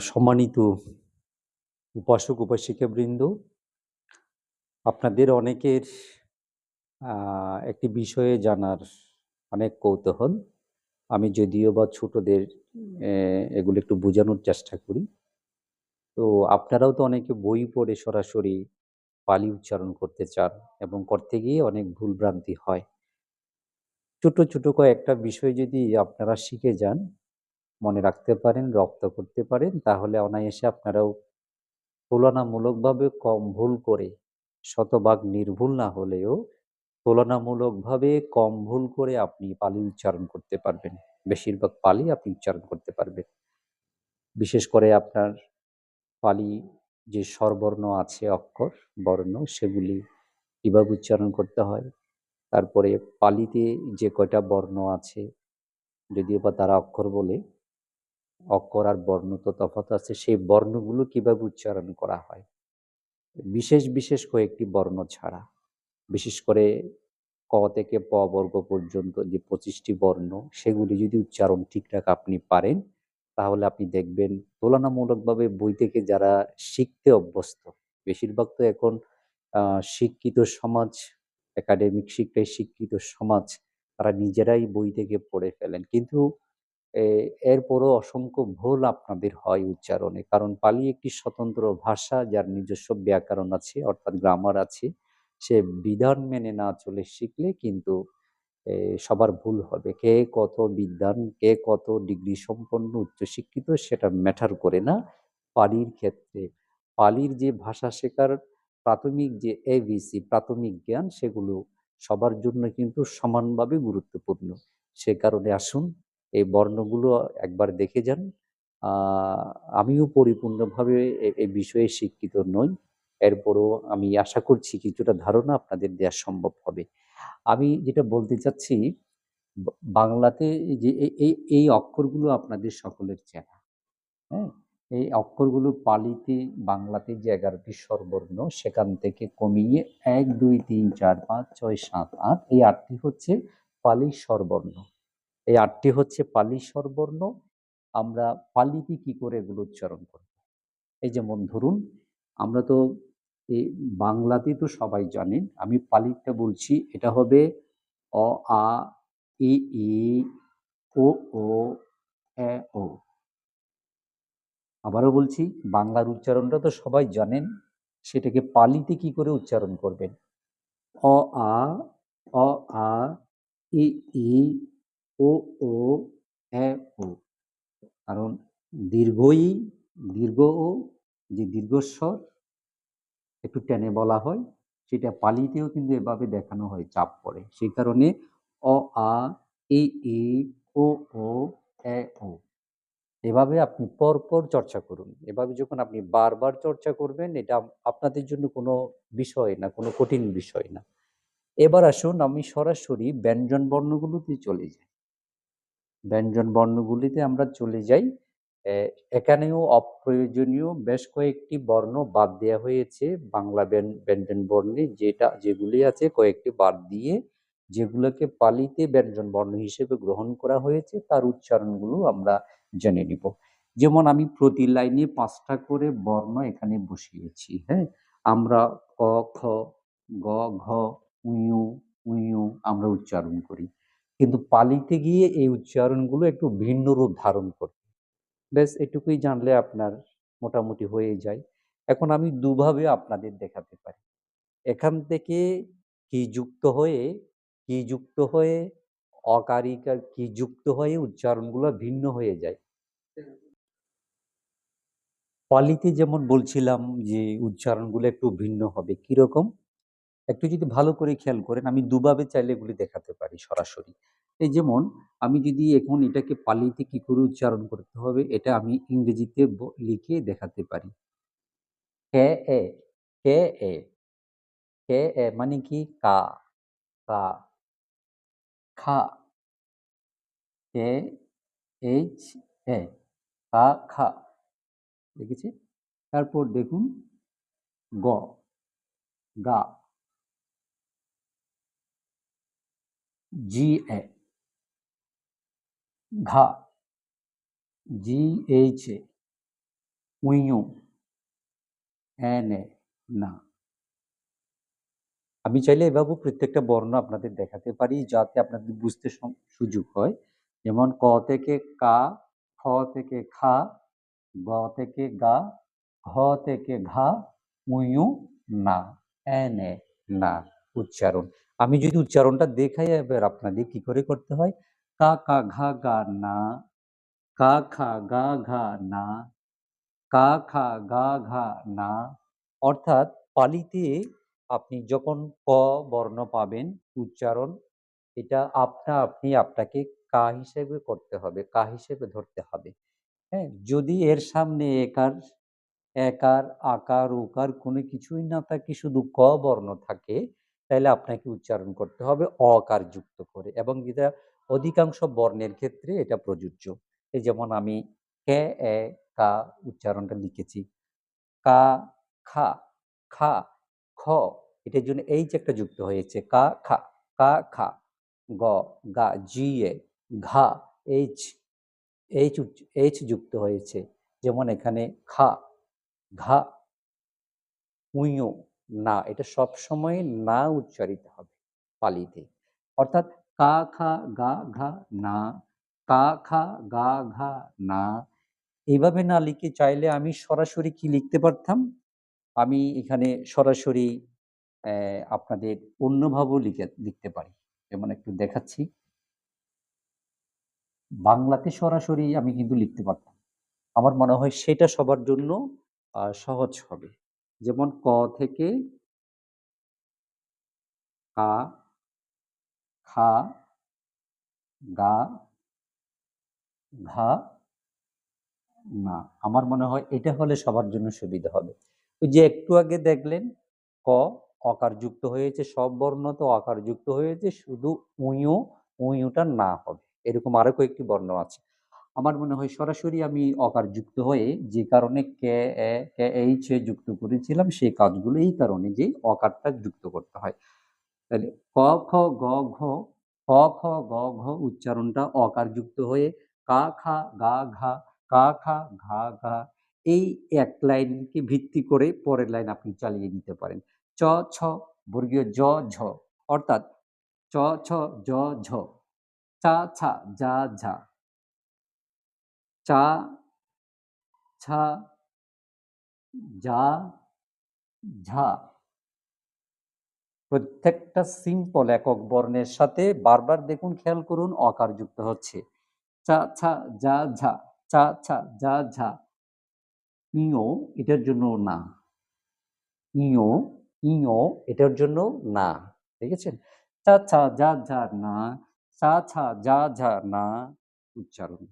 সম্মানিত উপাসক উপাসিকাবৃন্দ আপনাদের অনেকের একটি বিষয়ে জানার অনেক কৌতূহল। আমি যদিও বা ছোটদের এগুলো একটু বোঝানোর চেষ্টা করি। তো আপনারাও তো অনেকে বই পড়ে সরাসরি পালি উচ্চারণ করতে চান এবং করতে গিয়ে অনেক ভুলভ্রান্তি হয়। ছোট ছোট কয়েকটা বিষয় যদি আপনারা শিখে যান মনে রাখতে পারেন, রপ্ত করতে পারেন। তাহলে অনায়াসে আপনারাও তুলনামূলকভাবে কম ভুল করে, শতভাগ নির্ভুল না হলেও তুলনামূলকভাবে কম ভুল করে আপনি পালি উচ্চারণ করতে পারবেন। বেশিরভাগ পালি আপনি উচ্চারণ করতে পারবেন। বিশেষ করে আপনার পালি যে স্বরবর্ণ আছে, অক্ষর, বর্ণ, সেগুলি কীভাবে উচ্চারণ করতে হয়, তারপরে পালিতে যে কয়টা বর্ণ আছে, যদিও বা তারা অক্ষর বলে অক্ষর আর বর্ণ তো তফাৎ আছে, সেই বর্ণগুলো কীভাবে উচ্চারণ করা হয়? বিশেষ বিশেষ কয়েকটি বর্ণ ছাড়া। বিশেষ করে ক থেকে প বর্গ পর্যন্ত যে পঁচিশটি বর্ণ, সেগুলি যদি উচ্চারণ ঠিকঠাক আপনি পারেন, তাহলে আপনি দেখবেন তুলনামূলকভাবে বই থেকে যারা শিখতে অভ্যস্ত, বেশিরভাগ তো এখন শিক্ষিত সমাজ একাডেমিক শিক্ষায় শিক্ষিত সমাজ, তারা নিজেরাই বই থেকে পড়ে ফেলেন। কিন্তু এরপরও অসংখ্য ভুল আপনাদের হয় উচ্চারণে। কারণ পালি একটি স্বতন্ত্র ভাষা যার নিজস্ব ব্যাকরণ আছে, অর্থাৎ গ্রামার আছে। সে বিধান মেনে না চলে শিখলে কিন্তু সবার ভুল হবে। কে কত বিদ্যান কে কত ডিগ্রি সম্পন্ন উচ্চশিক্ষিত সেটা ম্যাটার করে না পালির ক্ষেত্রে। পালির যে ভাষা শেখার প্রাথমিক যে এবিসি প্রাথমিক জ্ঞান, সেগুলো সবার জন্য কিন্তু সমানভাবে গুরুত্বপূর্ণ। সে কারণে আসুন এই বর্ণগুলো একবার দেখে যান। আমিও পরিপূর্ণভাবে এই বিষয়ে শিক্ষিত নই। এরপরও আমি আশা করছি কিছুটা ধারণা আপনাদের দেওয়া সম্ভব হবে। আমি যেটা বলতে চাচ্ছি বাংলাতে যে এই- এই অক্ষরগুলো আপনাদের সকলের চেনা। হ্যাঁ? এই অক্ষরগুলো পালিতে বাংলাতে যে এগারোটি স্বরবর্ণ, সেখান থেকে কমিয়ে এক, দুই, তিন, চার, পাঁচ, ছয়, সাত, আট, এই আটটি হচ্ছে পালি স্বরবর্ণ। এই আটটি হচ্ছে পালি স্বরবর্ণ। আমরা পালিতে কি করে এগুলো উচ্চারণ করব? এই যেমন ধরুন, আমরা তো এই বাংলাতে তো সবাই জানেন, আমি পালিটা বলছি, এটা হবে অ, আ ই ই ও ও, এ, ও। আবারও বলছি, বাংলার উচ্চারণটা তো সবাই জানেন, সেটাকে পালিতে কি করে উচ্চারণ করবেন? অ, আ অ, আ ই ই ও ও, এ, ও। কারণ দীর্ঘই, দীর্ঘ ও, যে দীর্ঘস্বর, একটু টেনে বলা হয়, সেটা পালিতেও কিন্তু এভাবে দেখানো হয়, চাপ পড়ে। সেই কারণে অ, আ, এ এ, ও ও, এ, ও। এভাবে আপনি পরপর চর্চা করুন। এভাবে যখন আপনি বারবার চর্চা করবেন, এটা আপনাদের জন্য কোনো বিষয় না, কোনো কঠিন বিষয় না। এবার আসুন, আমি সরাসরি ব্যঞ্জন বর্ণগুলোতে চলে যাই। ব্যঞ্জন বর্ণগুলিতে আমরা চলে যাই। এখানেও অপ্রয়োজনীয় বেশ কয়েকটি বর্ণ বাদ দেওয়া হয়েছে বাংলা ব্যঞ্জন বর্ণে, যেটা, যেগুলি আছে কয়েকটি বাদ দিয়ে, যেগুলোকে পালিতে ব্যঞ্জন বর্ণ হিসেবে গ্রহণ করা হয়েছে, তার উচ্চারণগুলো আমরা জেনে নিব। যেমন আমি প্রতি লাইনে পাঁচটা করে বর্ণ এখানে বসিয়েছি হ্যাঁ? আমরা ক, খ, গ, ঘ, উইউ উইউ আমরা উচ্চারণ করি। কিন্তু পালিতে গিয়ে এই উচ্চারণগুলো একটু ভিন্ন রূপ ধারণ করে। ব্যাস এটুকুই জানলে আপনার মোটামুটি হয়ে যায়। এখন আমি দুভাবে আপনাদের দেখাতে পারি। এখান থেকে কি যুক্ত হয়ে, কি যুক্ত হয়ে অকারিকা কি যুক্ত হয়ে উচ্চারণগুলো ভিন্ন হয়ে যায়। পালিতে যেমন বলছিলাম যে উচ্চারণগুলো একটু ভিন্ন হবে, কীরকম? একটু যদি ভালো করে খেয়াল করেন, আমি দুভাবে চাইলে এগুলি দেখাতে পারি সরাসরি। এই যেমন, আমি যদি এখন এটাকে পালিতে কি করে উচ্চারণ করতে হবে, এটা আমি ইংরেজিতে লিখে দেখাতে পারি। কে, এ কে এ কে, এ মানে কি? কা কা, খা, কে, এইচ, এ, কা, খা, দেখেছি? তারপর দেখুন, গ, গা। জি এ। ঘা। G H A. উইউ এনে না। আমি চাইলে এভাবে প্রত্যেকটা বর্ণ আপনাদের দেখাতে পারি যাতে আপনাদের বুঝতে সুযোগ হয়। যেমন ক থেকে কা, খ থেকে খা, গ থেকে গা, ঘ থেকে ঘা উইউ না। এনে না। উচ্চারণ। আমি যদি উচ্চারণটা দেখাই, এবার আপনাদের কি করে করতে হয়? কা কা, ঘা, গা, না। কা, খা, গা, ঘা, না। কা, খা, গা, ঘা, না। অর্থাৎ পালিতে আপনি যখন ক বর্ণ পাবেন, উচ্চারণ, এটা আপনা, আপনি আপনাকে কা হিসেবে করতে হবে, কা হিসেবে ধরতে হবে। হ্যাঁ যদি এর সামনে একার একার, আকার, উকার কোনো কিছুই না থাকে, শুধু ক বর্ণ থাকে তাহলে আপনাকে উচ্চারণ করতে হবে অকার যুক্ত করে এবং যেটা অধিকাংশ বর্ণের ক্ষেত্রে এটা প্রযোজ্য। এই যেমন আমি কে, এ, কা উচ্চারণটা লিখেছি। কা, খা খা, খ, এটার জন্য এই যে একটা যুক্ত হয়েছে, কা, খা কা, খা, গ, গা, জি, এ, ঘা, এইচ এইচ এইচ যুক্ত হয়েছে। যেমন এখানে খা, ঘা উইও না, এটা সব সময় না উচ্চারিত হবে পালিতে। অর্থাৎ কা, খা, গা, ঘা, না, কা, খা, গা, ঘা, না এইভাবে না লিখে চাইলে আমি সরাসরি কি লিখতে পারতাম? আমি এখানে সরাসরি আপনাদের অন্যভাবেও লিখে, লিখতে পারি। যেমন একটু দেখাচ্ছি। বাংলাতে সরাসরি আমি কিন্তু লিখতে পারতাম। আমার মনে হয় সেটা সবার জন্য সহজ হবে। যেমন ক থেকে কা, খা, গা, ঘা, না। আমার মনে হয় এটা হলে সবার জন্য সুবিধা হবে। ওই যে একটু আগে দেখলেন, ক অকার যুক্ত হয়েছে, সব বর্ণ তো অকার যুক্ত হয়েছে, শুধু উইও উইউটা না হবে। এরকম আরও কয়েকটি বর্ণ আছে। আমার মনে হয় সরাসরি আমি অকার যুক্ত হয়ে যে কারণে কে, এ, কে, এইচ এ যুক্ত করেছিলাম সেই কাজগুলো এই কারণে যে অকারটা যুক্ত করতে হয়। তাহলে ক, খ, গ, ঘ ক খ, গ, ঘ উচ্চারণটা অকার যুক্ত হয়ে কা, খা, গা, ঘা, কা, খা, ঘা ঘা এই এক লাইনকে ভিত্তি করে পরের লাইন আপনি চালিয়ে দিতে পারেন। চ, ছ, বর্গীয় জ, ঝ অর্থাৎ চ, ছ, জ, ঝ। চা, ছা, যা, ঝা। চা ছা যা, ঝা। প্রত্যেকটা সিম্পল একক বর্ণের সাথে বারবার দেখুন, খেয়াল করুন, অকার যুক্ত হচ্ছে। চা, ছা, যা, ঝা, চা, ছা, যা, ঝা। ইও এটার জন্য না। ইও ইও এটার জন্য না, ঠিক আছে? চা, ছা, যা, ঝা, না। চা, ছা, যা, ঝা, না। উচ্চারণ,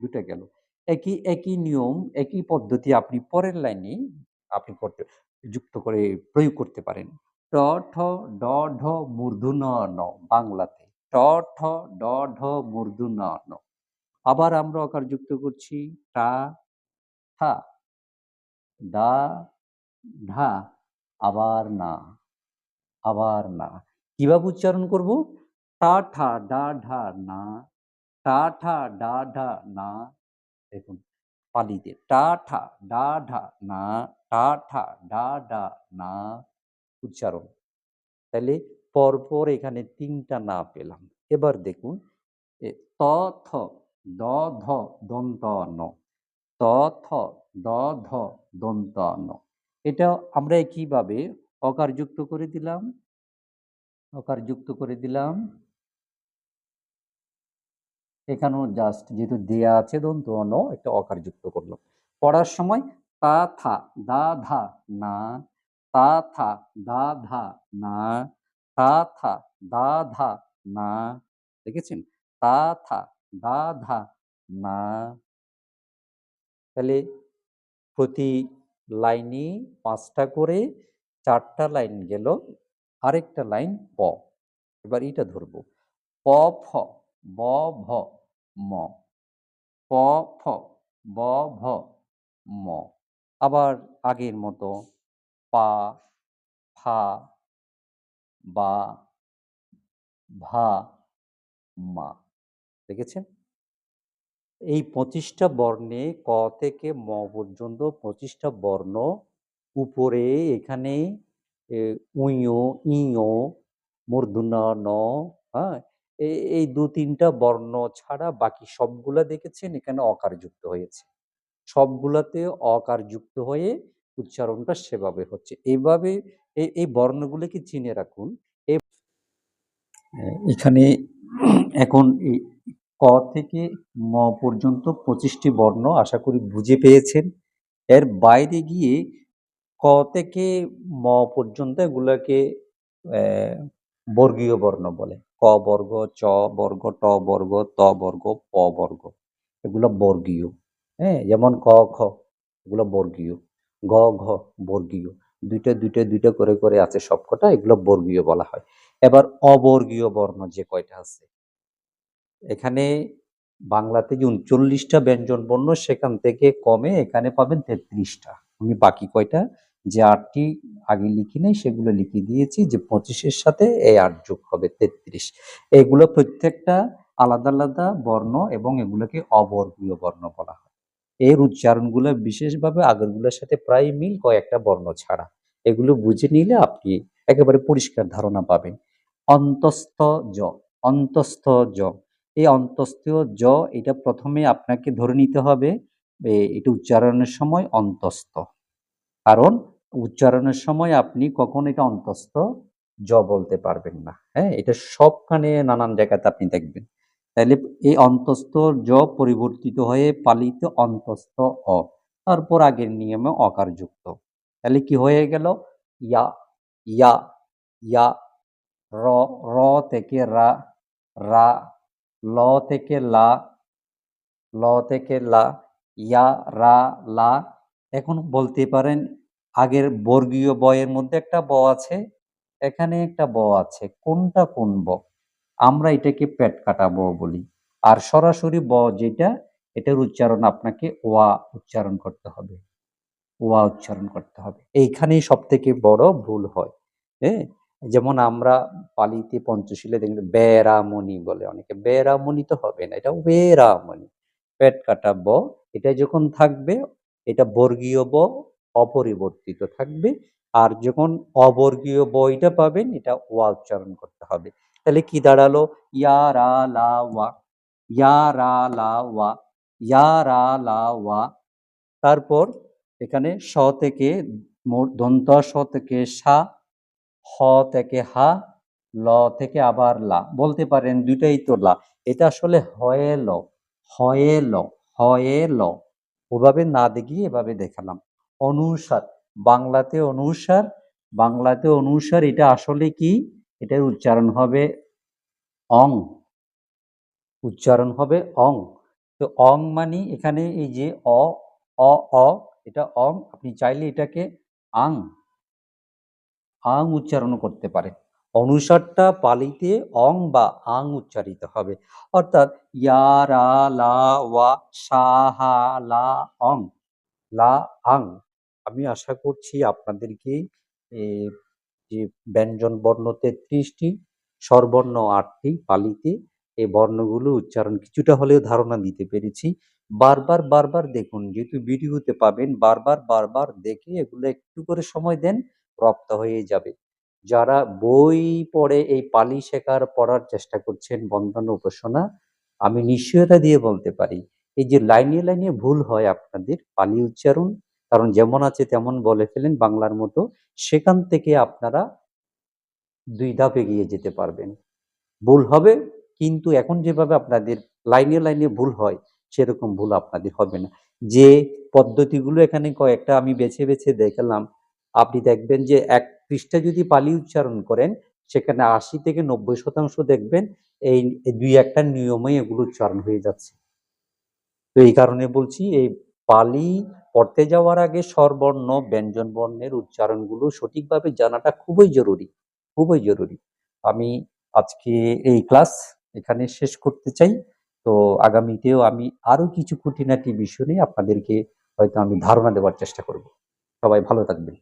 দুটা গেল। একই একই নিয়ম, একই পদ্ধতি আপনি পরের লাইনে আপনি করতে, যুক্ত করে প্রয়োগ করতে পারেন। ট, ঠ, ড, ঢ মূর্ধন্য ন বাংলাতে। ট, ঠ, ড, ঢ মূর্ধন্য ন। আবার আমরা অকার যুক্ত করছি, টা, থা, দা, ঢা, আবার না আবার না। কীভাবে উচ্চারণ করব? টা, ঠা, ডা, ঢা, না, টা, ঠা, ডা, ঢা, না দেখুন, পালিতে টা ঠা, ডা ঢা, না, টা ঠা, ডা ডা, না, উচ্চারণ। তাহলে পরপর এখানে তিনটা না পেলাম। এবার দেখুন ত, থ, দ, ধ, দন্ত, ন। ত, থ, দ, ধ, দন্ত, ন। এটা আমরা একইভাবে অকার যুক্ত করে দিলাম? অকার যুক্ত করে দিলাম এখানেও জাস্ট যেহেতু দেয়া আছে দন্ত ন একটা অকার যুক্ত করলাম পড়ার সময় তা থা, দা ধা, না, তা থা, দা ধা, না, তা থা, দা ধা, না, দেখেছেন? তা থা, দা ধা, না। তাহলে প্রতি লাইনে পাঁচটা করে চারটা লাইন গেল, আরেকটা লাইন প। এবার এটা ধরবো। প, ফ ব ভ ম। প ফ ব ভ ম। আবার আগের মতো পা ফা বা ভা মা। দেখেছেন? এই পঁচিশটা বর্ণে ক থেকে ম পর্যন্ত পঁচিশটা বর্ণ উপরে এখানে উইও, ইও, মূর্ধন্য ন, হ্যাঁ? এই দু তিনটা বর্ণ ছাড়া বাকি সবগুলা দেখেছেন এখানে অকার যুক্ত হয়েছে। সবগুলাতে অকার যুক্ত হয়ে উচ্চারণটা সেভাবে হচ্ছে। এভাবে এই বর্ণগুলোকে চিনে রাখুন। এখানে এখন ক থেকে ম পর্যন্ত পঁচিশটি বর্ণ আশা করি বুঝে পেয়েছেন। এর বাইরে গিয়ে ক থেকে ম পর্যন্ত এগুলাকে বর্গীয় বর্ণ বলে। ক বর্গ, চ বর্গ, ট বর্গ, ত বর্গ, প বর্গ। এগুলো বর্গীয়। হ্যাঁ? যেমন ক, খ এগুলো বর্গীয়। গ, ঘ বর্গীয়। ২ টা, ২ টা, ২ টা করে, করে আছে সবকটা এগুলো বর্গীয় বলা হয়। এবার অবর্গীয় বর্ণ যে কয়টা আছে এখানে বাংলাতে যে ৩৯ টা ব্যঞ্জন বর্ণ সেখান থেকে কমে এখানে পাবেন তেত্রিশটা আমি বাকি কয়টা যে ৮ টি আগে লিখি নাই সেগুলো লিখে দিয়েছি যে পঁচিশের সাথে এই ৮ যোগ হবে ৩৩। এগুলো প্রত্যেকটা আলাদা, আলাদা বর্ণ এবং এগুলোকে অবর্গীয় বর্ণ বলা হয়। এর উচ্চারণগুলো বিশেষভাবে আগেরগুলোর সাথে প্রায় মিল কয়েকটা বর্ণ ছাড়া। এগুলো বুঝে নিলে আপনি একেবারে পরিষ্কার ধারণা পাবেন। অন্তস্থ জ, অন্তস্থ জ। এই অন্তস্থ জ এটা প্রথমে আপনাকে ধরে নিতে হবে এটা উচ্চারণের সময় অন্তস্থ। কারণ উচ্চারণের সময় আপনি কখনো এটা অন্তস্থ জ বলতে পারবেন না। হ্যাঁ? এটা সবখানে নানান জায়গাতে আপনি দেখবেন। তাইলে এই অন্তস্থ জ পরিবর্তিত হয়ে পালিত অন্তস্থ অ। তারপর আগের নিয়মে অকার যুক্ত। তাহলে কি হয়ে গেল? ইয়া, ইয়া, ইয়া, র, র থেকে রা, রা, ল থেকে লা, ল থেকে লা, ইয়া, রা, লা। এখন বলতে পারেন আগের বর্গীয় ব এর মধ্যে একটা ব আছে, এখানে একটা ব আছে। কোনটা কোন ব? আমরা এটাকে পেট কাটা ব বলি। আর সরাসরি ব যেটা এটার উচ্চারণ আপনাকে ওয়া উচ্চারণ করতে হবে। ওয়া উচ্চারণ করতে হবে। এইখানেই সবথেকে বড় ভুল হয়। হ্যাঁ? যেমন আমরা পালিতে পঞ্চশীলে দেখবেন বেরামণি বলে অনেকে। বেরামণি তো হবে না। এটা ওয়েরামণি। পেট কাটা ব এটা যখন থাকবে এটা বর্গীয় ব অপরিবর্তিত থাকবে। আর যখন অবর্গীয় বইটা পাবেন এটা ওয়া উচ্চারণ করতে হবে। তাহলে কি দাঁড়াল? ইয়া রা লা ওয়া, ইয়া রা লা ওয়া, ইয়া রা লা ওয়া। তারপর এখানে স থেকে দন্ত স থেকে সা, হ থেকে হা, ল থেকে আবার লা। বলতে পারেন ২ টাই তো লা। এটা আসলে হয়ে ল, হয়ে ল, হয়ে ল। ওভাবে না দেখিয়ে এভাবে দেখালাম। অনুসার, বাংলাতে অনুসার, বাংলাতে অনুসার এটা আসলে কি? এটার উচ্চারণ হবে অং। উচ্চারণ হবে অং। তো অং মানে এখানে এই যে অ, অ, অ এটা অং। আপনি চাইলে এটাকে আং, আং উচ্চারণও করতে পারে অনুসারটা পালিতে অং বা আং উচ্চারিত হবে। অর্থাৎ ইয়া, রা, লা, ওয়া, সা, হা, লা, অং, লা, আং। আমি আশা করছি আপনাদেরকে যে ব্যঞ্জন বর্ণ ৩৩ টি, স্বরবর্ণ ৮ টি পালিতে এই বর্ণগুলো উচ্চারণ কিছুটা হলেও ধারণা দিতে পেরেছি। বারবার, বারবার দেখুন যেহেতু ভিডিওতে পাবেন বারবার, বারবার দেখে এগুলো একটু করে সময় দেন, রপ্ত হয়ে যাবে। যারা বই পড়ে এই পালি শেখার পড়ার চেষ্টা করছেন বন্ধন উপাসনা, আমি নিশ্চয়তা দিয়ে বলতে পারি এই যে লাইনে, লাইনে ভুল হয় আপনাদের পালি উচ্চারণ কারণ যেমন আছে তেমন বলে ফেলেন বাংলার মতো। সেখান থেকে আপনারা দুই ধাপ এগিয়ে যেতে পারবেন। ভুল হবে কিন্তু এখন যেভাবে আপনাদের লাইনে, লাইনে ভুল হয় সেরকম ভুল আপনাদের হবে না। যে পদ্ধতিগুলো এখানে কয়েকটা আমি বেছে, বেছে দেখালাম। আপনি দেখবেন যে এক পৃষ্ঠা যদি পালি উচ্চারণ করেন সেখানে ৮০ থেকে ৯০% দেখবেন এই দুই একটা নিয়মে এগুলো উচ্চারণ হয়ে যাচ্ছে। তো এই কারণে বলছি এই পালি পড়তে যাওয়ার আগে স্বরবর্ণ, ব্যঞ্জন বর্ণের উচ্চারণগুলো সঠিকভাবে জানাটা খুবই জরুরি, খুবই জরুরি। আমি আজকে এই ক্লাস এখানে শেষ করতে চাই। তো আগামীতেও আমি আরও কিছু খুঁটিনাটি বিষয় নিয়ে আপনাদেরকে হয়তো আমি ধারণা দেওয়ার চেষ্টা করব। সবাই ভালো থাকবেন।